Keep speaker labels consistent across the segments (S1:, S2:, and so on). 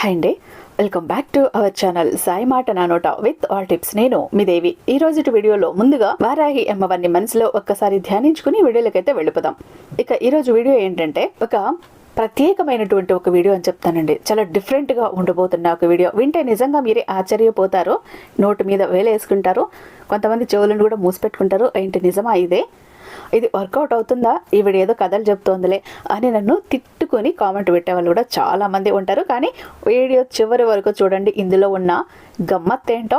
S1: Hi అండి. Welcome back to our channel Sai మాట నానోట విత్ ఆల్ టిప్స్ నేను మీ దేవి. ఈ రోజు వీడియోలో ముందుగా వారాహి అమ్మవారిని మనసులో ఒక్కసారి ధ్యానించుకుని వీడియోలకైతే వెళ్ళిపోదాం. ఇక ఈరోజు వీడియో ఏంటంటే ఒక ప్రత్యేకమైనటువంటి ఒక వీడియో అని చెప్తానండి. చాలా డిఫరెంట్గా ఉండబోతున్న ఒక వీడియో. వింటే నిజంగా మీరే ఆశ్చర్యపోతారు. నోటు మీద వేలేసుకుంటారు. కొంతమంది చెవులను కూడా మూసిపెట్టుకుంటారు. ఏంటి నిజమా ఇదే? ఇది వర్కౌట్ అవుతుందా? ఈవిడ ఏదో కథలు చెప్తోందిలే అని నన్ను తిట్టుకొని కామెంట్ పెట్టేవాళ్ళు కూడా చాలా మంది ఉంటారు. కానీ వీడియో చివరి వరకు చూడండి. ఇందులో ఉన్న గమ్మత్ ఏంటో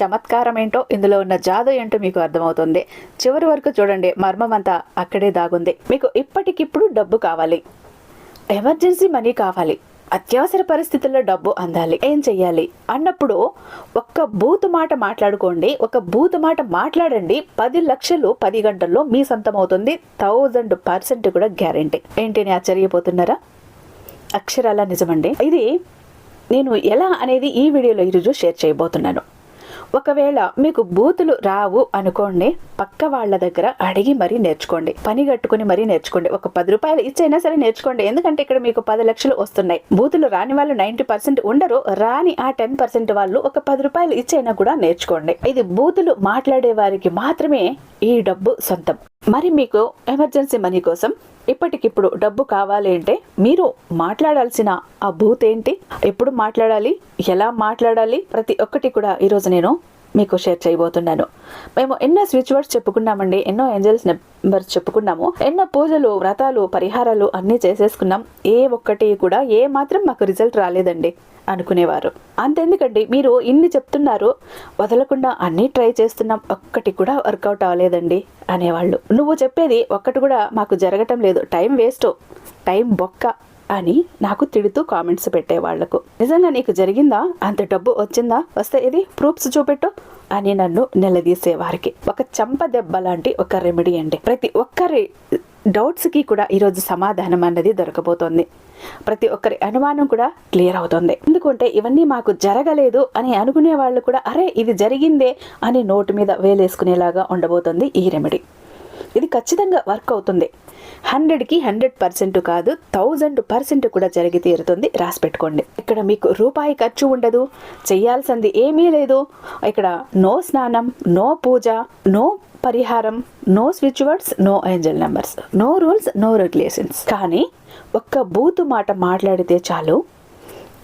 S1: చమత్కారం ఏంటో ఇందులో ఉన్న జాదు ఏంటో మీకు అర్థమవుతుంది. చివరి వరకు చూడండి. మర్మం అంతా అక్కడే దాగుంది. మీకు ఇప్పటికిప్పుడు డబ్బు కావాలి. ఎమర్జెన్సీ మనీ కావాలి. అత్యవసర పరిస్థితుల్లో డబ్బు అందాలి. ఏం చెయ్యాలి? అన్నప్పుడు ఒక్క బూతు మాట మాట్లాడుకోండి. ఒక బూతు మాట మాట్లాడండి. పది లక్షలు పది గంటల్లో మీ సొంతం అవుతుంది థౌజండ్ పర్సెంట్ కూడా గ్యారంటీ. ఏంటి ఆశ్చర్యపోతున్నారా? అక్షరాల నిజమండి? ఇది నేను ఎలా అనేది ఈ వీడియోలో ఈరోజు షేర్ చేయబోతున్నాను. ఒకవేళ మీకు బూతులు రావు అనుకోండి పక్క వాళ్ళ దగ్గర అడిగి మరీ నేర్చుకోండి. పని కట్టుకుని మరీ నేర్చుకోండి. ఒక పది రూపాయలు ఇచ్చైనా సరే నేర్చుకోండి. ఎందుకంటే ఇక్కడ మీకు పది లక్షలు వస్తున్నాయి. బూతులు రాని వాళ్ళు నైన్టీ పర్సెంట్ ఉండరు. రాని ఆ టెన్ పర్సెంట్ వాళ్ళు ఒక పది రూపాయలు ఇచ్చైనా కూడా నేర్చుకోండి. ఇది బూతులు మాట్లాడే వారికి మాత్రమే ఈ డబ్బు సొంతం. మరి మీకు ఎమర్జెన్సీ మనీ కోసం ఇప్పటికిప్పుడు డబ్బు కావాలి అంటే మీరు మాట్లాడాల్సిన ఆ బూత్ ఏంటి? ఎప్పుడు మాట్లాడాలి? ఎలా మాట్లాడాలి? ప్రతి ఒక్కటి కూడా ఈరోజు నేను మీకు షేర్ చేయబోతున్నాను. మేము ఎన్నో స్విచ్ వర్డ్స్ చెప్పుకున్నామండి ఎన్నో ఏంజల్స్ నెంబర్స్ చెప్పుకున్నాము ఎన్నో పూజలు వ్రతాలు పరిహారాలు అన్నీ చేసేసుకున్నాం. ఏ ఒక్కటి కూడా ఏ మాత్రం మాకు రిజల్ట్ రాలేదండి అనుకునేవారు. అంతెందుకండి మీరు ఇన్ని చెప్తున్నారు వదలకుండా అన్నీ ట్రై చేస్తున్నాం ఒక్కటి కూడా వర్కౌట్ అవ్వలేదండి అనేవాళ్ళు. నువ్వు చెప్పేది ఒక్కటి కూడా మాకు జరగటం లేదు టైం వేస్ట్ టైం బొక్క. అని నాకు తిడుతూ కామెంట్స్ పెట్టేవాళ్ళకు నిజంగా నీకు జరిగిందా? అంత డబ్బు వచ్చిందా? వస్తే ఇది ప్రూఫ్స్ చూపెట్టు అని నన్ను నిలదీసేవారికి ఒక చంప దెబ్బ లాంటి ఒక రెమెడీ అండి. ప్రతి ఒక్కరి డౌట్స్కి కూడా ఈరోజు సమాధానం అన్నది దొరకబోతోంది. ప్రతి ఒక్కరి అనుమానం కూడా క్లియర్ అవుతుంది. ఎందుకంటే ఇవన్నీ మాకు జరగలేదు అని అనుకునే వాళ్ళు కూడా అరే ఇది జరిగిందే అని నోటు మీద వేలేసుకునేలాగా ఉండబోతుంది ఈ రెమెడీ. ఇది ఖచ్చితంగా వర్క్ అవుతుంది. హండ్రెడ్కి హండ్రెడ్ పర్సెంట్ కాదు థౌజండ్ పర్సెంట్ కూడా జరిగి తీరుతుంది. రాసి పెట్టుకోండి. ఇక్కడ మీకు రూపాయి ఖర్చు ఉండదు చేయాల్సింది ఏమీ లేదు. ఇక్కడ నో స్నానం నో పూజ నో పరిహారం no switch words no angel numbers. No rules no regulations. కానీ ఒక్క బూతు మాట మాట్లాడితే చాలు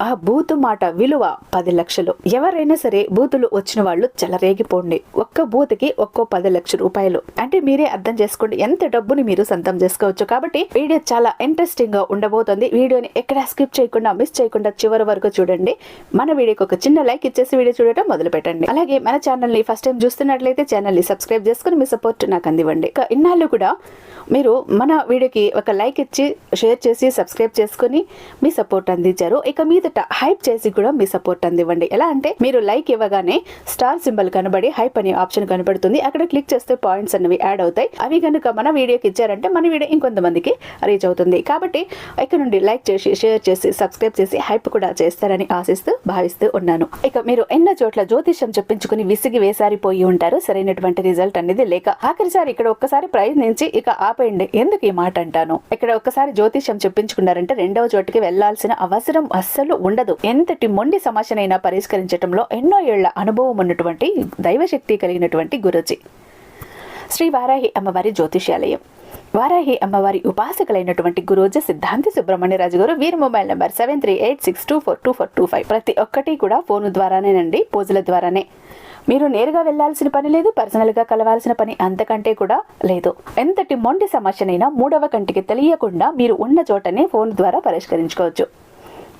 S1: ఆ బూతు మాట విలువ పది లక్షలు. ఎవరైనా సరే బూతులు వచ్చిన వాళ్ళు చెలరేగిపోండి. ఒక్క బూత్కి ఒక్కో పది లక్షల రూపాయలు. అంటే మీరే అర్థం చేసుకోండి ఎంత డబ్బుని మీరు సొంతం చేసుకోవచ్చు. కాబట్టి వీడియో చాలా ఇంట్రెస్టింగ్గా ఉండబోతుంది. వీడియోని ఎక్కడ స్కిప్ చేయకుండా మిస్ చేయకుండా చివరి వరకు చూడండి. మన వీడియోకి ఒక చిన్న లైక్ ఇచ్చేసి వీడియో చూడటం మొదలు పెట్టండి అలాగే మన ఛానల్ని ఫస్ట్ టైం చూస్తున్నట్లయితే ఛానల్ని సబ్స్క్రైబ్ చేసుకుని మీ సపోర్ట్ నాకు అందివ్వండి. ఇక ఇన్నాళ్ళు కూడా మీరు మన వీడియోకి ఒక లైక్ ఇచ్చి షేర్ చేసి సబ్స్క్రైబ్ చేసుకుని మీ సపోర్ట్ అందించారు. ఇక మొదట హైప్ చేసి కూడా మీ సపోర్ట్ అందివ్వండి. ఎలా అంటే మీరు లైక్ ఇవ్వగానే స్టార్ సింబల్ కనబడి హైప్ అనే ఆప్షన్ కనబడుతుంది. అక్కడ క్లిక్ చేస్తే పాయింట్స్ అనేవి యాడ్ అవుతాయి. అవి కనుక మన వీడియోకి ఇచ్చారంటే మన వీడియో ఇంకొంతమందికి రీచ్ అవుతుంది. కాబట్టి ఇక్కడ నుండి లైక్ చేసి షేర్ చేసి సబ్స్క్రైబ్ చేసి హైప్ కూడా చేస్తారని ఆశిస్తూ భావిస్తూ ఉన్నాను. ఇక మీరు ఎన్నో చోట్ల జ్యోతిష్యం చెప్పించుకుని విసిగి వేసారిపోయి ఉంటారు. సరైనటువంటి రిజల్ట్ అనేది లేక ఆఖరిసారి ఇక్కడ ఒక్కసారి ప్రయత్నించి ఇక ఆపేయండి. ఎందుకు ఈ మాట అంటాను? ఇక్కడ ఒక్కసారి జ్యోతిష్యం చెప్పించుకున్నారంటే రెండవ చోటుకి వెళ్ళాల్సిన అవసరం అస్సలు ఉండదు. ఎంతటి మొండి సమస్యనైనా పరిష్కరించడంలో ఎన్నో ఏళ్ళ అనుభవం ఉన్నటువంటి దైవశక్తి కలిగినటువంటి గురుజీ. శ్రీ వారాహి అమ్మవారి జ్యోతిష్యాలయం. వారాహి అమ్మవారి ఉపాసకులైనటువంటి గురోజ సిద్ధాంతి సుబ్రహ్మణ్యరాజు గారు వీరి mobile number seven three eight six two four two four two five. ప్రతి ఒక్కటి కూడా ఫోన్ ద్వారానేనండి పూజల ద్వారానే. మీరు నేరుగా వెళ్ళాల్సిన పని లేదు పర్సనల్గా కలవాల్సిన పని అంతకంటే కూడా లేదు. ఎంతటి మొండి సమస్యనైనా మూడవ కంటికి తెలియకుండా మీరు ఉన్న చోటనే ఫోన్ ద్వారా పరిష్కరించుకోవచ్చు.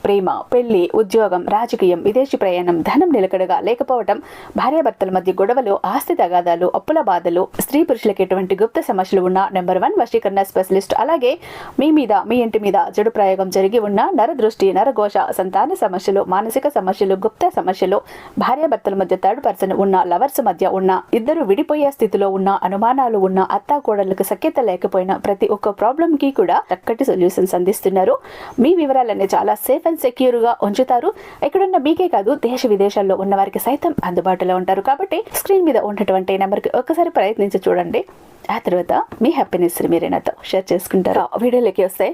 S1: ప్రేమ పెళ్ళి ఉద్యోగం రాజకీయం విదేశీ ప్రయాణం ధనం నిలకడగా లేకపోవటం భార్యాభర్తల మధ్య గొడవలు ఆస్తి తగాదాలు అప్పుల బాధలు స్త్రీ పురుషులకు ఎటువంటి గుప్త సమస్యలు ఉన్న నెంబర్ వన్ వశీకరణ స్పెషలిస్ట్. అలాగే మీ మీద మీ ఇంటి మీద జడు ప్రయోగం జరిగి ఉన్న నరదృష్టి నరఘోష సంతాన సమస్యలు మానసిక సమస్యలు గుప్త సమస్యలు భార్యాభర్తల మధ్య థర్డ్ పర్సన్ ఉన్న లవర్స్ మధ్య ఉన్న ఇద్దరు విడిపోయే స్థితిలో ఉన్న అనుమానాలు ఉన్న అత్తా కోడలకు సఖ్యత లేకపోయినా ప్రతి ఒక్క ప్రాబ్లం కి కూడా చక్కటి సొల్యూషన్స్ అందిస్తున్నారు. మీ వివరాలన్నీ చాలా సేఫ్ అండ్ సెక్యూర్గా ఉంచుతారు. ఎక్కడున్న మీకే కాదు దేశ విదేశాల్లో ఉన్న వారికి సైతం అందుబాటులో ఉంటారు. కాబట్టి స్క్రీన్ మీద ఉన్నటువంటి నెంబర్ ఒక్కసారి ప్రయత్నించి చూడండి. ఆ తర్వాత మీ హ్యాపీనెస్ మీరే నాతో షేర్ చేసుకుంటారు. వీడియోలోకి వస్తే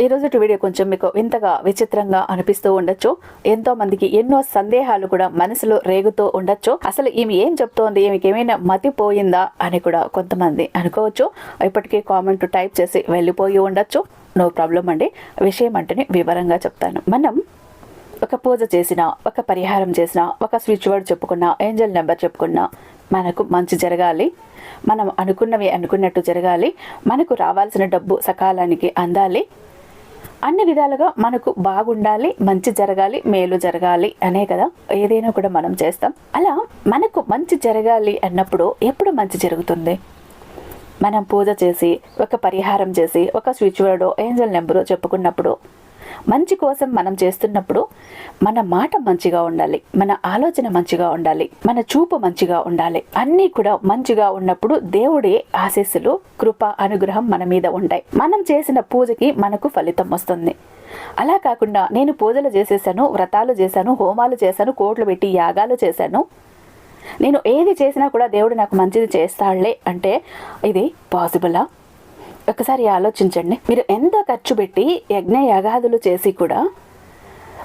S1: ఈ రోజు వీడియో కొంచెం మీకు వింతగా విచిత్రంగా అనిపిస్తూ ఉండొచ్చు. ఎంతో మందికి ఎన్నో సందేహాలు కూడా మనసులో రేగుతూ ఉండొచ్చు. అసలు ఈమె ఏం చెప్తోంది? ఈమెకి ఏమైనా మతిపోయిందా అని కూడా కొంతమంది అనుకోవచ్చు. ఇప్పటికీ కామెంట్ టైప్ చేసి వెళ్ళిపోయి ఉండొచ్చు. నో ప్రాబ్లం అండి. విషయం అంటేనే వివరంగా చెప్తాను. మనం ఒక పూజ చేసిన ఒక పరిహారం చేసిన ఒక స్విచ్ వర్డ్ చెప్పుకున్న ఏంజల్ నెంబర్ చెప్పుకున్నా మనకు మంచి జరగాలి. మనం అనుకున్నవి అనుకున్నట్టు జరగాలి. మనకు రావాల్సిన డబ్బు సకాలానికి అందాలి. అన్ని విధాలుగా మనకు బాగుండాలి మంచి జరగాలి మేలు జరగాలి అనే కదా ఏదైనా కూడా మనం చేస్తాం. అలా మనకు మంచి జరగాలి అన్నప్పుడు ఎప్పుడు మంచి జరుగుతుంది? మనం పూజ చేసి ఒక పరిహారం చేసి ఒక స్విచ్ వర్డో ఏంజల్ నెంబరు చెప్పుకున్నప్పుడు మంచి కోసం మనం చేస్తున్నప్పుడు మన మాట మంచిగా ఉండాలి మన ఆలోచన మంచిగా ఉండాలి మన చూపు మంచిగా ఉండాలి. అన్నీ కూడా మంచిగా ఉన్నప్పుడు దేవుడి ఆశీస్సులు కృప అనుగ్రహం మన మీద ఉంటాయి. మనం చేసిన పూజకి మనకు ఫలితం వస్తుంది. అలా కాకుండా నేను పూజలు చేసేసాను వ్రతాలు చేశాను హోమాలు చేశాను కోట్లు పెట్టి యాగాలు చేశాను. నేను ఏది చేసినా కూడా దేవుడు నాకు మంచిది చేస్తాడులే అంటే ఇది పాసిబులా? ఒకసారి ఆలోచించండి. మీరు ఎంత ఖర్చు పెట్టి యజ్ఞ యాగాదులు చేసి కూడా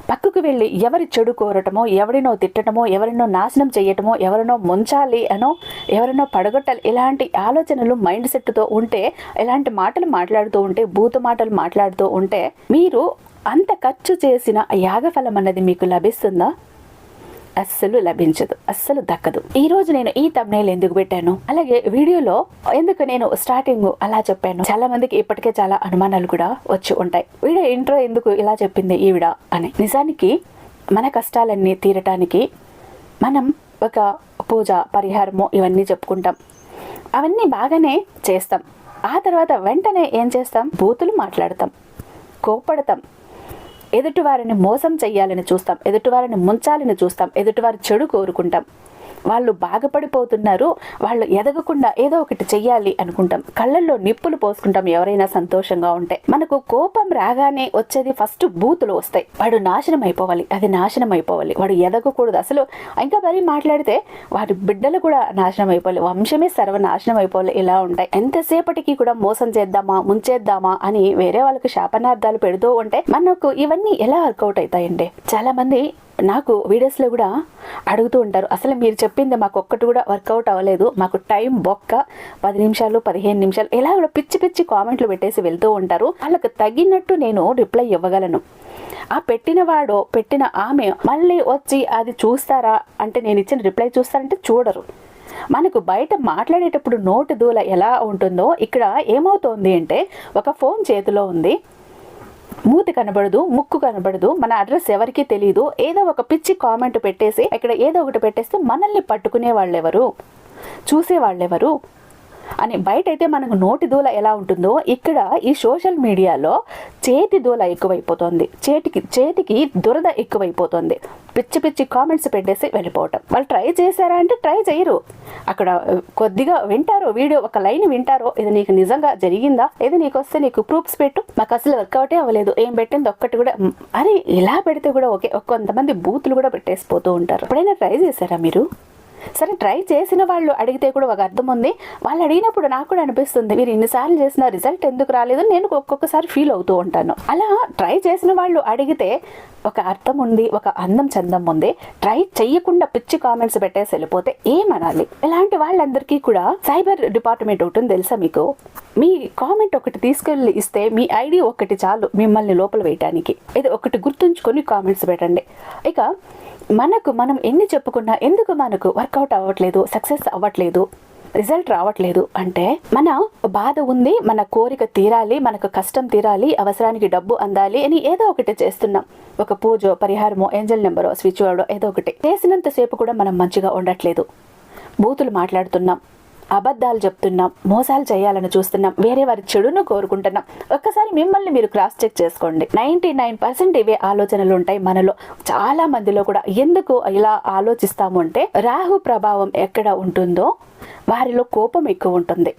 S1: పక్కకు వెళ్ళి ఎవరి చెడు కోరటమో ఎవరినో తిట్టటమో ఎవరినో నాశనం చేయటమో ఎవరినో ముంచాలి అనో ఎవరినో పడగొట్టాలి ఇలాంటి ఆలోచనలు మైండ్ సెట్తో ఉంటే ఇలాంటి మాటలు మాట్లాడుతూ ఉంటే భూత మాటలు మాట్లాడుతూ ఉంటే మీరు అంత ఖర్చు చేసిన యాగఫలం అన్నది మీకు లభిస్తుందా? అస్సలు లభించదు అస్సలు దక్కదు. ఈ రోజు నేను ఈ తమ్నేల్ ఎందుకు పెట్టాను? అలాగే వీడియోలో ఎందుకు నేను స్టార్టింగ్ అలా చెప్పాను? చాలా మందికి ఇప్పటికే చాలా అనుమానాలు కూడా వచ్చి ఉంటాయి. వీడియో ఇంట్రో ఎందుకు ఇలా చెప్పింది ఈవిడ అని. నిజానికి మన కష్టాలన్నీ తీరటానికి మనం ఒక పూజ పరిహారము ఇవన్నీ చెప్పుకుంటాం. అవన్నీ బాగానే చేస్తాం. ఆ తర్వాత వెంటనే ఏం చేస్తాం? బూతులు మాట్లాడతాం. కోపడతాం ఎదుటివారిని మోసం చేయాలని చూస్తాం ఎదుటివారిని ముంచాలని చూస్తాం ఎదుటివారి చెడు కోరుకుంటాం. వాళ్ళు బాధపడిపోతున్నారు వాళ్ళు ఎదగకుండా ఏదో ఒకటి చెయ్యాలి అనుకుంటాం. కళ్ళల్లో నిప్పులు పోసుకుంటాం ఎవరైనా సంతోషంగా ఉంటే. మనకు కోపం రాగానే వచ్చేది ఫస్ట్ బూతులు వస్తాయి. వాడు నాశనం అయిపోవాలి అది నాశనం అయిపోవాలి. వాడు ఎదగకూడదు. అసలు ఇంకా మరీ మాట్లాడితే వాడి బిడ్డలు కూడా నాశనం అయిపోవాలి. వంశమే సర్వనాశనం అయిపోవాలి. ఇలా ఉంటాయి. ఎంతసేపటికి కూడా మోసం చేద్దామా ముంచేద్దామా అని వేరే వాళ్ళకి శాపనార్థాలు పెడుతూ ఉంటే మనకు ఇవన్నీ ఎలా వర్కౌట్ అవుతాయండి చాలా మంది నాకు వీడియోస్లో కూడా అడుగుతూ ఉంటారు. అసలు మీరు చెప్పింది మాకు ఒక్కటి కూడా వర్కౌట్ అవ్వలేదు. మాకు టైం బొక్క పది నిమిషాలు పదిహేను నిమిషాలు ఇలా కూడా పిచ్చి పిచ్చి కామెంట్లు పెట్టేసి వెళ్తూ ఉంటారు. వాళ్ళకు తగినట్టు నేను రిప్లై ఇవ్వగలను. ఆ పెట్టినవాడో పెట్టిన ఆమె మళ్ళీ వచ్చి అది చూస్తారా అంటే నేను ఇచ్చిన రిప్లై చూస్తారంటే చూడరు. మనకు బయట మాట్లాడేటప్పుడు నోటు దూల ఎలా ఉంటుందో ఇక్కడ ఏమవుతోంది అంటే ఒక ఫోన్ చేతిలో ఉంది. మూతి కనబడదు ముక్కు కనబడదు మన అడ్రస్ ఎవరికి తెలియదు ఏదో ఒక పిచ్చి కామెంట్ పెట్టేసి ఇక్కడ ఏదో ఒకటి పెట్టేస్తే మనల్ని పట్టుకునే వాళ్ళెవరు? చూసే వాళ్ళెవరు అని బయట అయితే మనకు నోటి దూల ఎలా ఉంటుందో ఇక్కడ ఈ సోషల్ మీడియాలో చేతి దూల ఎక్కువైపోతుంది. చేతికి చేతికి దురద ఎక్కువైపోతుంది. పిచ్చి పిచ్చి కామెంట్స్ పెట్టేసి వెళ్ళిపోవటం. వాళ్ళు ట్రై చేశారా అంటే ట్రై చేయరు. అక్కడ కొద్దిగా వింటారో వీడియో ఒక లైన్ వింటారో ఇది నీకు నిజంగా జరిగిందా? ఇది నీకు వస్తే నీకు ప్రూఫ్స్ పెట్టు. మాకు అసలు వర్కౌటే అవ్వలేదు. ఏం పెట్టింది ఒక్కటి కూడా. మ్, అరే ఇలా పెడితే కూడా ఓకే. కొంతమంది బూతులు కూడా పెట్టేసిపోతూ ఉంటారు. ఎప్పుడైనా ట్రై చేశారా మీరు? సరే ట్రై చేసిన వాళ్ళు అడిగితే కూడా ఒక అర్థం ఉంది. వాళ్ళు అడిగినప్పుడు నాకు కూడా అనిపిస్తుంది మీరు ఇన్నిసార్లు చేసిన రిజల్ట్ ఎందుకు రాలేదు? నేను ఒక్కొక్కసారి ఫీల్ అవుతూ ఉంటాను. అలా ట్రై చేసిన వాళ్ళు అడిగితే ఒక అర్థం ఉంది ఒక అందం చందం ఉంది. ట్రై చేయకుండా పిచ్చి కామెంట్స్ పెట్టేసి వెళ్ళిపోతే ఏమనాలి? ఇలాంటి వాళ్ళందరికీ కూడా సైబర్ డిపార్ట్మెంట్ ఒకటి తెలుసా మీకు? మీ కామెంట్ ఒకటి తీసుకెళ్ళి ఇస్తే మీ ఐడి ఒకటి చాలు మిమ్మల్ని లోపల వేయటానికి. ఇది ఒకటి గుర్తుంచుకొని కామెంట్స్ పెట్టండి. ఇక మనకు మనం ఎన్ని చెప్పుకున్నా ఎందుకు మనకు వర్కౌట్ అవ్వట్లేదు సక్సెస్ అవ్వట్లేదు రిజల్ట్ రావట్లేదు అంటే మన బాధ ఉంది మన కోరిక తీరాలి మనకు కష్టం తీరాలి అవసరానికి డబ్బు అందాలి అని ఏదో ఒకటి చేస్తున్నాం. ఒక పూజో పరిహారమో ఏంజల్ నెంబరో స్విచ్ వర్డో ఏదో ఒకటి. చేసినంతసేపు కూడా మనం మంచిగా ఉండట్లేదు. బూతులు మాట్లాడుతున్నాం. అబద్ధాలు చెప్తున్నాం మోసాలు చేయాలని చూస్తున్నాం వేరే వారి చెడును కోరుకుంటున్నాం. ఒక్కసారి మిమ్మల్ని మీరు క్రాస్ చెక్ చేసుకోండి. నైంటీ నైన్ పర్సెంట్ ఇవే ఆలోచనలు ఉంటాయి మనలో. చాలా మందిలో కూడా ఎందుకు ఇలా ఆలోచిస్తాము అంటే రాహు ప్రభావం ఎక్కడ ఉంటుందో వారిలో కోపం ఎక్కువ ఉంటుంది.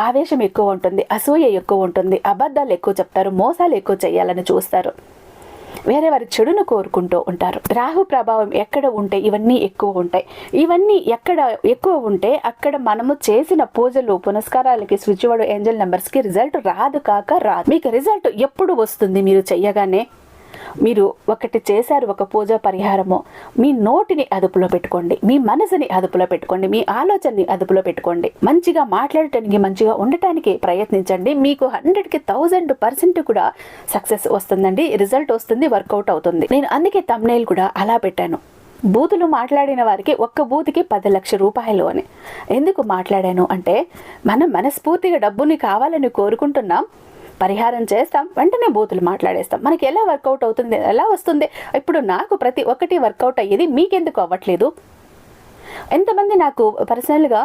S1: ఆవేశం ఎక్కువ ఉంటుంది అసూయ ఎక్కువ ఉంటుంది అబద్ధాలు ఎక్కువ చెప్తారు మోసాలు ఎక్కువ చేయాలని చూస్తారు. వేరే వారి చెడును కోరుకుంటూ ఉంటారు. రాహు ప్రభావం ఎక్కడ ఉంటే ఇవన్నీ ఎక్కువ ఉంటాయి. ఇవన్నీ ఎక్కడ ఎక్కువ ఉంటే అక్కడ మనము చేసిన పూజలు పునస్కారాలకి స్విచ్ వర్డ్ ఏంజల్ నెంబర్స్కి రిజల్ట్ రాదు కాక రాదు. మీకు రిజల్ట్ ఎప్పుడు వస్తుంది మీరు చెయ్యగానే? మీరు ఒకటి చేశారు ఒక పూజ పరిహారము. మీ నోటిని అదుపులో పెట్టుకోండి మీ మనసుని అదుపులో పెట్టుకోండి మీ ఆలోచనని అదుపులో పెట్టుకోండి. మంచిగా మాట్లాడటానికి మంచిగా ఉండటానికి ప్రయత్నించండి. మీకు హండ్రెడ్కి థౌజండ్ పర్సెంట్ కూడా సక్సెస్ వస్తుందండి రిజల్ట్ వస్తుంది వర్కౌట్ అవుతుంది. నేను అందుకే తమ్నైల్ కూడా అలా పెట్టాను. బూతులు మాట్లాడిన వారికి ఒక్క బూతుకి పది లక్షల రూపాయలు అని. ఎందుకు మాట్లాడాను అంటే మనం మనస్ఫూర్తిగా డబ్బుని కావాలని కోరుకుంటున్నాం పరిహారం చేస్తాం వెంటనే బూతులు మాట్లాడేస్తాం. మనకి ఎలా వర్కౌట్ అవుతుంది ఎలా వస్తుంది? ఇప్పుడు నాకు ప్రతి ఒక్కటి వర్కౌట్ అయ్యేది మీకెందుకు అవ్వట్లేదు? ఎంతమంది నాకు పర్సనల్గా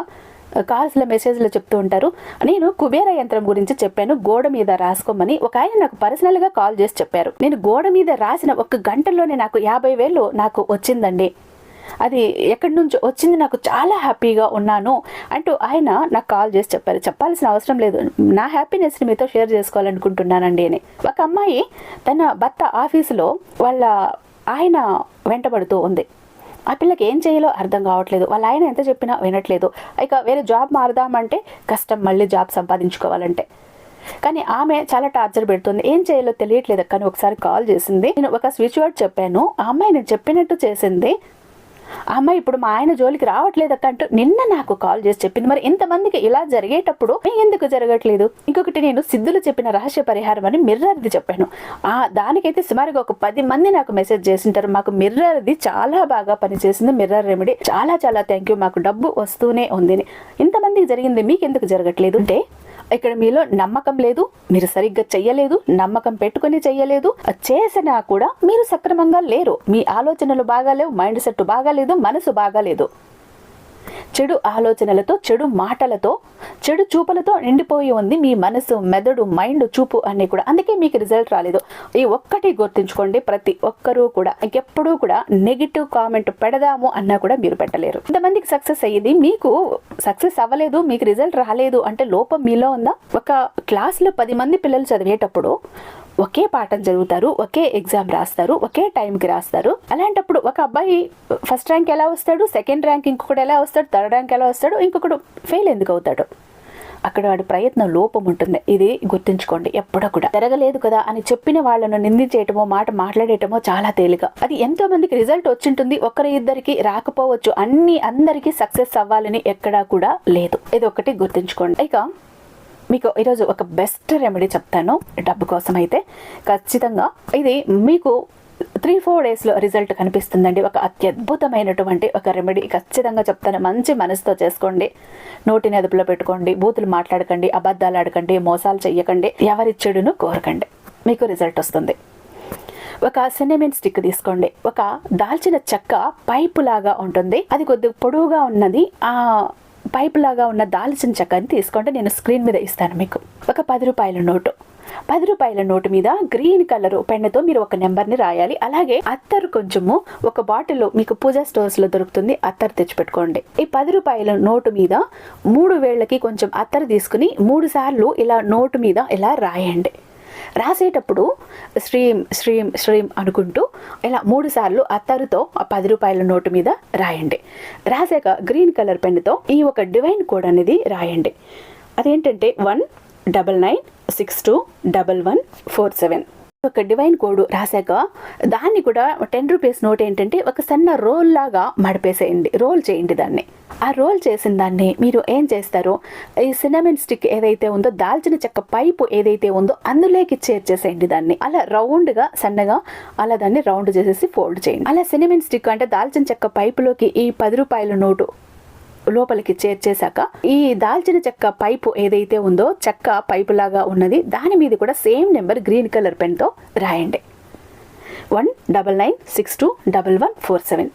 S1: కాల్స్లో మెసేజ్లో చెప్తూ ఉంటారు నేను కుబేర యంత్రం గురించి చెప్పాను గోడ మీద రాసుకోమని. ఒక ఆయన నాకు పర్సనల్గా కాల్ చేసి చెప్పారు. నేను గోడ మీద రాసిన ఒక గంటలోనే నాకు యాభై వేలు నాకు వచ్చిందండి. అది ఎక్కడి నుంచి వచ్చింది నాకు చాలా హ్యాపీగా ఉన్నాను అంటూ ఆయన నాకు కాల్ చేసి చెప్పారు. చెప్పాల్సిన అవసరం లేదు. నా హ్యాపీనెస్ని మీతో షేర్ చేసుకోవాలనుకుంటున్నానండి అని. ఒక అమ్మాయి తన భర్త ఆఫీసులో వాళ్ళ ఆయన వెంటబడుతూ ఉంది. ఆ పిల్లకి ఏం చేయాలో అర్థం కావట్లేదు. వాళ్ళ ఆయన ఎంత చెప్పినా వినట్లేదు. ఇక వేరే జాబ్ మారదామంటే కష్టం మళ్ళీ జాబ్ సంపాదించుకోవాలంటే. కానీ ఆమె చాలా టార్చర్ పెడుతుంది. ఏం చేయాలో తెలియట్లేదు. కానీ ఒకసారి కాల్ చేసింది. నేను ఒక స్విచ్ వర్డ్ చెప్పాను. ఆ అమ్మాయి నేను చెప్పినట్టు చేసింది. అమ్మ ఇప్పుడు మా ఆయన జోలికి రావట్లేదు అక్క అంటూ నిన్న నాకు కాల్ చేసి చెప్పింది. మరి ఇంతమందికి ఇలా జరిగేటప్పుడు ఎందుకు జరగట్లేదు? ఇంకొకటి నేను సిద్ధులు చెప్పిన రహస్య పరిహారం అని మిర్రర్ది చెప్పాను. ఆ దానికైతే సుమారుగా ఒక పది మంది నాకు మెసేజ్ చేసింటారు. మాకు మిర్రర్ది చాలా బాగా పనిచేసింది. మిర్రర్ రెమెడీ చాలా చాలా థ్యాంక్ యూ. మాకు డబ్బు వస్తూనే ఉంది. ఇంతమందికి జరిగింది. మీకు ఎందుకు జరగట్లేదు? అంటే ఇక్కడ మీలో నమ్మకం లేదు మీరు సరిగ్గా చెయ్యలేదు నమ్మకం పెట్టుకుని చెయ్యలేదు చేసినా కూడా మీరు సక్రమంగా లేరు. మీ ఆలోచనలు బాగాలేవు మైండ్ సెట్ బాగాలేదు మనసు బాగాలేదు. చెడు ఆలోచనలతో చెడు మాటలతో చెడు చూపులతో నిండిపోయి ఉంది మీ మనసు మెదడు మైండ్ చూపు అన్ని కూడా. అందుకే మీకు రిజల్ట్ రాలేదు. ఈ ఒక్కటి గుర్తుంచుకోండి. ప్రతి ఒక్కరూ కూడా ఎప్పుడూ కూడా నెగిటివ్ కామెంట్ పెడదాము అన్నా కూడా మీరు పెట్టలేరు. ఇంతమందికి సక్సెస్ అయ్యింది. మీకు సక్సెస్ అవ్వలేదు మీకు రిజల్ట్ రాలేదు అంటే లోపం మీలో ఉందా? ఒక క్లాస్లో పది మంది పిల్లలు చదివేటప్పుడు ఒకే పాఠం చదువుతారు ఒకే ఎగ్జామ్ రాస్తారు ఒకే టైంకి రాస్తారు. అలాంటప్పుడు ఒక అబ్బాయి ఫస్ట్ ర్యాంక్ ఎలా వస్తాడు సెకండ్ ర్యాంక్ ఇంకొకటి ఎలా వస్తాడు థర్డ్ ర్యాంక్ ఎలా వస్తాడు ఇంకొకడు ఫెయిల్ ఎందుకు అవుతాడు? అక్కడ వాడి ప్రయత్నం లోపం ఉంటుంది. ఇది గుర్తుంచుకోండి ఎప్పుడో కూడా. జరగలేదు కదా అని చెప్పిన వాళ్ళను నిందించేయటమో మాట మాట్లాడేయటమో చాలా తేలిక. అది ఎంతో మందికి రిజల్ట్ వచ్చింటుంది. ఒకరి ఇద్దరికి రాకపోవచ్చు. అన్ని అందరికీ సక్సెస్ అవ్వాలని ఎక్కడా కూడా లేదు. ఇది ఒకటి గుర్తుంచుకోండి. ఇక మీకు ఈరోజు ఒక బెస్ట్ రెమెడీ చెప్తాను డబ్బు కోసం అయితే ఖచ్చితంగా ఇది మీకు త్రీ ఫోర్ డేస్లో రిజల్ట్ కనిపిస్తుందండి. ఒక అత్యద్భుతమైనటువంటి ఒక రెమెడీ. ఖచ్చితంగా చెప్తాను మంచి మనసుతో చేసుకోండి. నోటిని అదుపులో పెట్టుకోండి బూతులు మాట్లాడకండి అబద్ధాలు ఆడకండి మోసాలు చెయ్యకండి ఎవరి చెడును కోరకండి. మీకు రిజల్ట్ వస్తుంది. ఒక సినిమిన్ స్టిక్ తీసుకోండి. ఒక దాల్చిన చెక్క పైపు లాగా ఉంటుంది. అది కొద్దిగా పొడవుగా ఉన్నది. ఆ పైప్ లాగా ఉన్న దాల్చిన చెక్కని తీసుకుంటే నేను స్క్రీన్ మీద ఇస్తాను మీకు. ఒక పది రూపాయల నోటు. పది రూపాయల నోటు మీద గ్రీన్ కలర్ పెన్నుతో మీరు ఒక నెంబర్ని రాయాలి. అలాగే అత్తరు కొంచెము ఒక బాటిల్ మీకు పూజా స్టోర్స్లో దొరుకుతుంది అత్తరు తెచ్చిపెట్టుకోండి. ఈ పది రూపాయల నోటు మీద మూడు వేళ్ళకి కొంచెం అత్తరు తీసుకుని మూడు సార్లు ఇలా నోటు మీద ఇలా రాయండి. రాసేటప్పుడు శ్రీం శ్రీం శ్రీం అనుకుంటూ ఇలా మూడు సార్లు అత్తరుతో ఆ పది రూపాయల నోటు మీద రాయండి. రాసాక గ్రీన్ కలర్ పెన్నుతో ఈ ఒక డివైన్ కోడ్ అనేది రాయండి. అదేంటంటే one double nine six two double one four seven. ఒక డివైన్ కోడ్ రాశాక దాన్ని కూడా టెన్ రూపీస్ నోట్ ఏంటంటే ఒక సన్న రోల్ లాగా మడిపేసేయండి రోల్ చేయండి దాన్ని. ఆ రోల్ చేసిన దాన్ని మీరు ఏం చేస్తారో? ఈ సినమెన్ స్టిక్ ఏదైతే ఉందో దాల్చిన చెక్క పైపు ఏదైతే ఉందో అందులోకి చేర్చేసేయండి దాన్ని. అలా రౌండ్గా సన్నగా అలా దాన్ని రౌండ్ చేసేసి ఫోల్డ్ చేయండి. అలా సినమెన్ స్టిక్ అంటే దాల్చిన చెక్క పైపులోకి ఈ పది రూపాయల నోటు లోపలికి చేర్చేశాక ఈ దాల్చిన చెక్క పైపు ఏదైతే ఉందో చెక్క పైపు లాగా ఉన్నది దాని మీద కూడా సేమ్ నెంబర్ గ్రీన్ కలర్ పెన్తో రాయండి. One double nine six two double one four seven.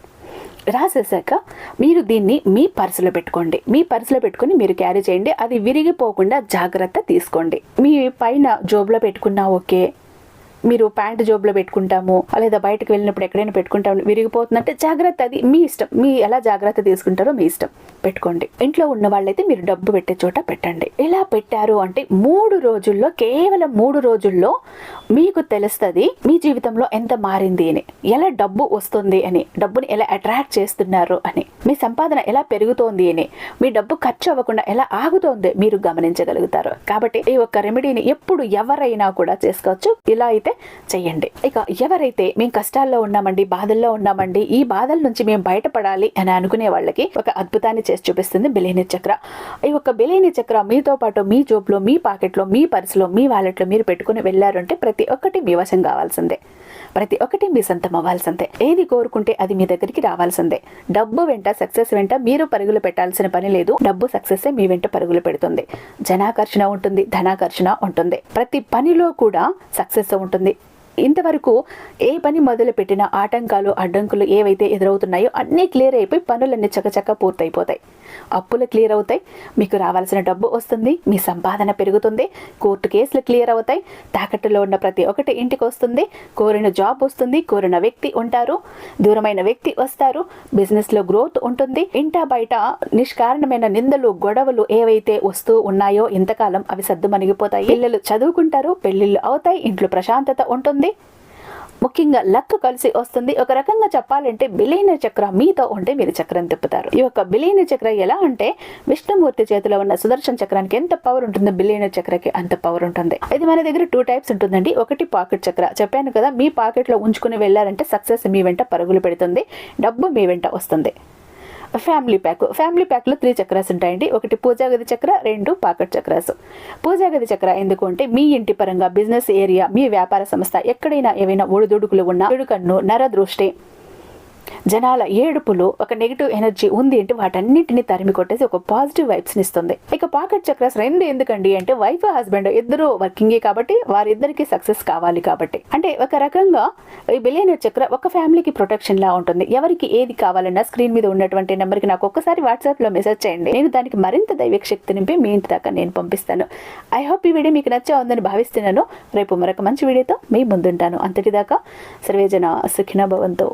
S1: రాసేసాక మీరు దీన్ని మీ పర్సులో పెట్టుకోండి. మీ పర్సులో పెట్టుకుని మీరు క్యారీ చేయండి. అది విరిగిపోకుండా జాగ్రత్త తీసుకోండి. మీ పైన జోబులో పెట్టుకున్నా ఓకే. మీరు ప్యాంట్ జోబులో పెట్టుకుంటాము లేదా బయటకు వెళ్ళినప్పుడు ఎక్కడైనా పెట్టుకుంటాము విరిగిపోతుందంటే జాగ్రత్త అది మీ ఇష్టం. మీ ఎలా జాగ్రత్త తీసుకుంటారో మీ ఇష్టం. పెట్టుకోండి. ఇంట్లో ఉన్న వాళ్ళైతే మీరు డబ్బు పెట్టే చోట పెట్టండి. ఎలా పెట్టారు అంటే మూడు రోజుల్లో కేవలం మూడు రోజుల్లో మీకు తెలుస్తుంది మీ జీవితంలో ఎంత మారింది అని ఎలా డబ్బు వస్తుంది అని డబ్బుని ఎలా అట్రాక్ట్ చేస్తున్నారు అని మీ సంపాదన ఎలా పెరుగుతోంది అని మీ డబ్బు ఖర్చు అవ్వకుండా ఎలా ఆగుతోంది మీరు గమనించగలుగుతారు. కాబట్టి ఈ ఒక్క రెమెడీని ఎప్పుడు ఎవరైనా కూడా చేసుకోవచ్చు. ఇలా అయితే చేయండి ఇక ఎవరైతే మేము కష్టాల్లో ఉన్నామండి బాధల్లో ఉన్నామండి ఈ బాధల నుంచి మేము బయటపడాలి అని అనుకునే వాళ్ళకి ఒక అద్భుతాన్ని చేసి చూపిస్తుంది బిలేని చక్ర. ఈ యొక్క బిలేని చక్ర మీతో పాటు మీ జోబులో మీ పాకెట్లో మీ పర్సులో మీ వాలెట్లో మీరు పెట్టుకుని వెళ్ళారంటే ప్రతి ఒక్కటి మీ వశం కావాల్సిందే. ప్రతి ఒక్కటి మీ సొంతం అవ్వాల్సిందే. ఏది కోరుకుంటే అది మీ దగ్గరికి రావాల్సిందే. డబ్బు వెంట సక్సెస్ వెంట మీరు పరుగులు పెట్టాల్సిన పని లేదు. డబ్బు సక్సెస్ మీ వెంట పరుగులు పెడుతుంది. జనాకర్షణ ఉంటుంది ధనాకర్షణ ఉంటుంది. ప్రతి పనిలో కూడా సక్సెస్ ఉంటుంది. ఇంతవరకు ఏ పని మొదలు పెట్టినా ఆటంకాలు అడ్డంకులు ఏవైతే ఎదురవుతున్నాయో అన్నీ క్లియర్ అయిపోయి పనులన్నీ చకచక పూర్తయిపోతాయి. అప్పులు క్లియర్ అవుతాయి. మీకు రావాల్సిన డబ్బు వస్తుంది. మీ సంపాదన పెరుగుతుంది. కోర్టు కేసులు క్లియర్ అవుతాయి. తాకట్టులో ఉన్న ప్రతి ఒక్కటి ఇంటికి వస్తుంది. కోరిన జాబ్ వస్తుంది. కోరిన వ్యక్తి ఉంటారు. దూరమైన వ్యక్తి వస్తారు. బిజినెస్లో గ్రోత్ ఉంటుంది. ఇంటా బయట నిష్కారణమైన నిందలు గొడవలు ఏవైతే వస్తూ ఉన్నాయో ఇంతకాలం అవి సర్దుమణిగిపోతాయి పిల్లలు చదువుకుంటారు. పెళ్ళిళ్ళు అవుతాయి. ఇంట్లో ప్రశాంతత ఉంటుంది. ముఖ్యంగా లక్ కలిసి వస్తుంది. ఒక రకంగా చెప్పాలంటే బిలీన చక్ర మీతో ఉంటే మీరు చక్రం తిప్పుతారు. ఈ యొక్క బిలీన చక్ర ఎలా అంటే విష్ణుమూర్తి చేతిలో ఉన్న సుదర్శన చక్రానికి ఎంత పవర్ ఉంటుందో బిలీన చక్రకి అంత పవర్ ఉంటుంది. ఇది మన దగ్గర టూ టైప్స్ ఉంటుందండి. ఒకటి పాకెట్ చక్ర. చెప్పాను కదా మీ పాకెట్లో ఉంచుకుని వెళ్ళారంటే సక్సెస్ మీ వెంట పరుగులు పెడుతుంది. డబ్బు మీ వెంట వస్తుంది. ఫ్యామిలీ ప్యాక్ ఫ్యామిలీ ప్యాక్లో త్రీ చక్రాస్ ఉంటాయండి. ఒకటి పూజా గది చక్ర రెండు పాకెట్ చక్రాస్. పూజా గది చక్ర ఎందుకు అంటే మీ ఇంటి పరంగా బిజినెస్ ఏరియా మీ వ్యాపార సంస్థ ఎక్కడైనా ఏవైనా ఒడిదుడుకులు ఉన్నా నర నరదృష్టి. జనాల ఏడుపులు ఒక నెగిటివ్ ఎనర్జీ ఉంది అంటే వాటన్నిటిని తరిమి కొట్టేసి ఒక పాజిటివ్ వైబ్స్ ఇస్తుంది ఇక పాకెట్ చక్రస్ రెండు ఎందుకండి అంటే వైఫ్ హస్బెండ్ ఇద్దరు వర్కింగే కాబట్టి వారిద్దరికి సక్సెస్ కావాలి కాబట్టి. అంటే ఒక రకంగా ఈ బిలియనర్ చక్ర ఒక ఫ్యామిలీకి ప్రొటెక్షన్ లా ఉంటుంది. ఎవరికి ఏది కావాలన్నా స్క్రీన్ మీద ఉన్నటువంటి నెంబర్కి నాకు ఒక్కసారి వాట్సాప్లో మెసేజ్ చేయండి. నేను దానికి మరింత దైవిక శక్తి నింపి మీ ఇంటి దాకా నేను పంపిస్తాను. ఐ హోప్ ఈ వీడియో మీకు నచ్చా ఉందని భావిస్తున్నాను. రేపు మరొక మంచి వీడియోతో మీ ముందుంటాను. అంతటిదాకా సర్వేజన సుఖిన భవంతో.